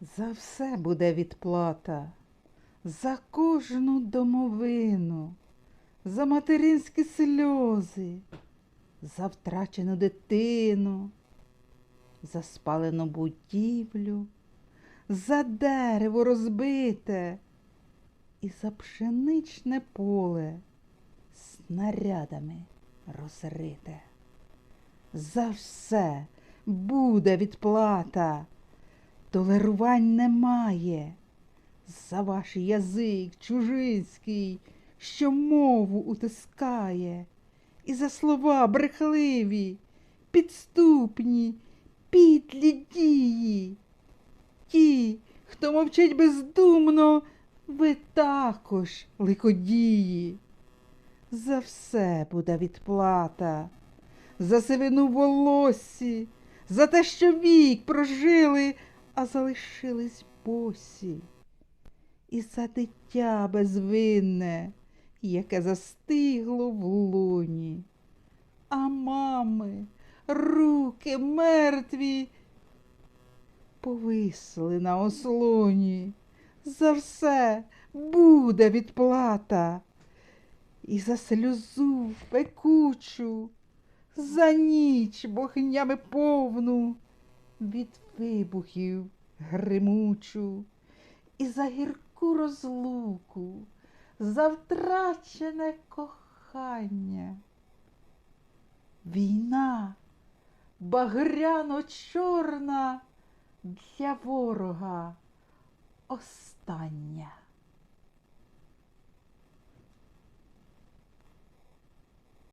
За все буде відплата, за кожну домовину, за материнські сльози, за втрачену дитину, за спалену будівлю, за дерево розбите. І за пшеничне поле снарядами розрите. За все буде відплата, толерувань немає. За ваш язик чужинський, що мову утискає, і за слова брехливі, підступні, підлі дії. Ті, хто мовчить бездумно, ви також лиходії. За все буде відплата, за сивину в волоссі, за те, що вік прожили, а залишились босі. І за дитя безвинне, яке застигло в луні. А мами, руки мертві, повисли на ослоні. За все буде відплата. І за сльозу пекучу, за ніч богнями повну, від вибухів гримучу, і за гірку розлуку, за втрачене кохання. Війна багряно чорна для ворога остання.